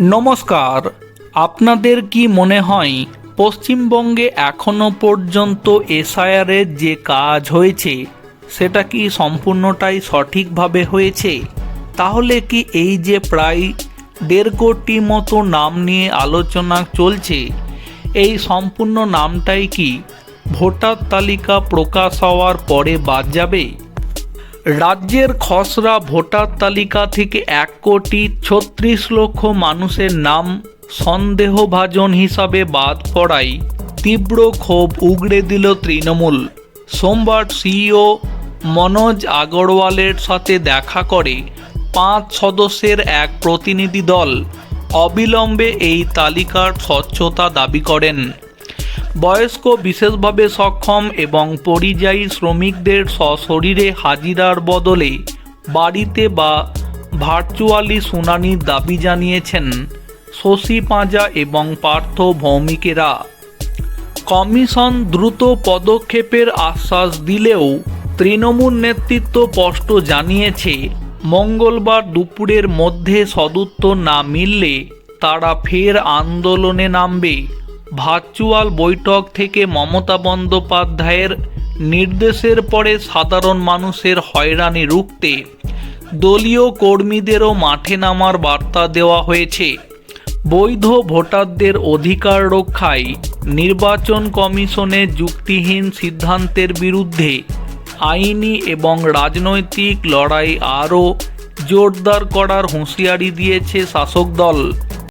নমস্কার, আপনাদের কি মনে হয় পশ্চিমবঙ্গে এখনও পর্যন্ত এসআইআরের যে কাজ হয়েছে, সেটা কি সম্পূর্ণটাই সঠিকভাবে হয়েছে? তাহলে কি এই যে প্রায় দেড় কোটি মতো নাম নিয়ে আলোচনা চলছে, এই সম্পূর্ণ নামটাই কি ভোটার তালিকা প্রকাশ হওয়ার পরে বাদ যাবে? রাজ্যের খসড়া ভোটার তালিকা থেকে এক কোটি ছত্রিশ লক্ষ মানুষের নাম সন্দেহভাজন হিসাবে বাদ পড়ায় তীব্র ক্ষোভ উগড়ে দিল তৃণমূল। সোমবার সিইও মনোজ আগরওয়ালের সাথে দেখা করে পাঁচ সদস্যের এক প্রতিনিধি দল অবিলম্বে এই তালিকার স্বচ্ছতা দাবি করেন। বয়স্ক বিশেষভাবে সক্ষম এবং পরিযায়ী শ্রমিকদের সশরীরে হাজিরার বদলে বাড়িতে বা ভার্চুয়ালি শুনানির দাবি জানিয়েছেন শশী পাঁজা এবং পার্থ ভৌমিকেরা। কমিশন দ্রুত পদক্ষেপের আশ্বাস দিলেও তৃণমূল নেতৃত্ব স্পষ্ট জানিয়েছে, মঙ্গলবার দুপুরের মধ্যে সদুত্তর না মিললে তারা ফের আন্দোলনে নামবে। ভার্চুয়াল বৈঠক থেকে মমতা বন্দ্যোপাধ্যায়ের নির্দেশের পরে সাধারণ মানুষের হয়রানি রুখতে দলীয় কর্মীদেরও মাঠে নামার বার্তা দেওয়া হয়েছে। বৈধ ভোটারদের অধিকার রক্ষায় নির্বাচন কমিশনের যুক্তিহীন সিদ্ধান্তের বিরুদ্ধে আইনি এবং রাজনৈতিক লড়াই আরও জোরদার করার হুঁশিয়ারি দিয়েছে শাসক দল।